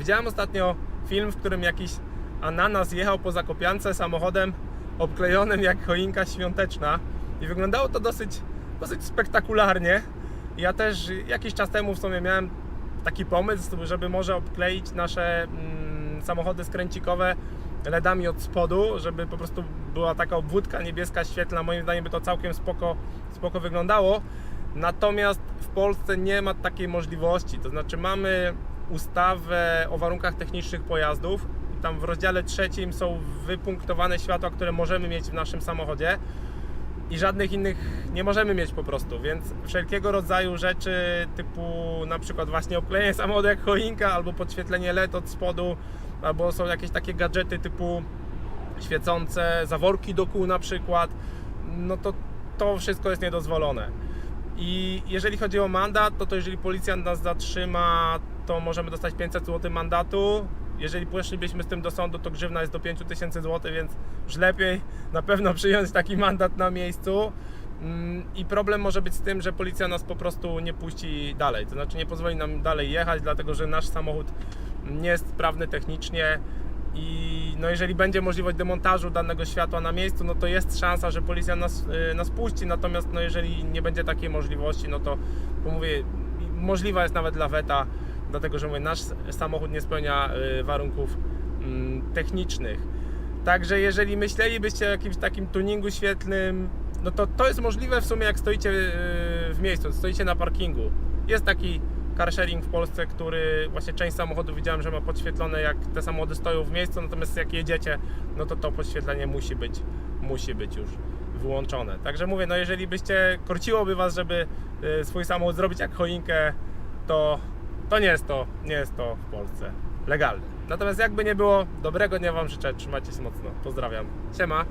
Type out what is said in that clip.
Widziałem ostatnio film, w którym jakiś ananas jechał po Zakopiance samochodem obklejonym jak choinka świąteczna i wyglądało to dosyć, dosyć spektakularnie. Ja też jakiś czas temu w sumie miałem taki pomysł, żeby może obkleić nasze mm, samochody skręcikowe LEDami od spodu, żeby po prostu była taka obwódka niebieska, świetlna. Moim zdaniem by to całkiem spoko, spoko wyglądało. Natomiast w Polsce nie ma takiej możliwości. To znaczy mamy ustawę o warunkach technicznych pojazdów. Tam w rozdziale trzecim są wypunktowane światła, które możemy mieć w naszym samochodzie i żadnych innych nie możemy mieć po prostu, więc wszelkiego rodzaju rzeczy typu na przykład właśnie obklejenie samochodu jak choinka albo podświetlenie LED od spodu albo są jakieś takie gadżety typu świecące zaworki do kół na przykład, no to to wszystko jest niedozwolone. I jeżeli chodzi o mandat, to, to jeżeli policjant nas zatrzyma, to możemy dostać 500 zł mandatu. Jeżeli poszlibyśmy z tym do sądu, to grzywna jest do 5000 zł, więc już lepiej na pewno przyjąć taki mandat na miejscu. Mm, I problem może być z tym, że policja nas po prostu nie puści dalej, to znaczy nie pozwoli nam dalej jechać, dlatego że nasz samochód nie jest sprawny technicznie i no jeżeli będzie możliwość demontażu danego światła na miejscu, no to jest szansa, że policja nas, y, nas puści, natomiast no jeżeli nie będzie takiej możliwości, no to mówię, możliwa jest nawet laweta, dlatego że mówię, nasz samochód nie spełnia y, warunków mm, technicznych. Także jeżeli myślelibyście o jakimś takim tuningu świetlnym, no to to jest możliwe w sumie jak stoicie yy, w miejscu, stoicie na parkingu. Jest taki car sharing w Polsce, który właśnie część samochodów widziałem, że ma podświetlone jak te samochody stoją w miejscu, natomiast jak jedziecie, no to to podświetlenie musi być, musi być już wyłączone. Także mówię, no jeżeli byście, korciłoby Was, żeby yy, swój samochód zrobić jak choinkę, to, to nie jest to, nie jest to w Polsce legalne. Natomiast jakby nie było, dobrego dnia Wam życzę, trzymajcie się mocno, pozdrawiam, siema.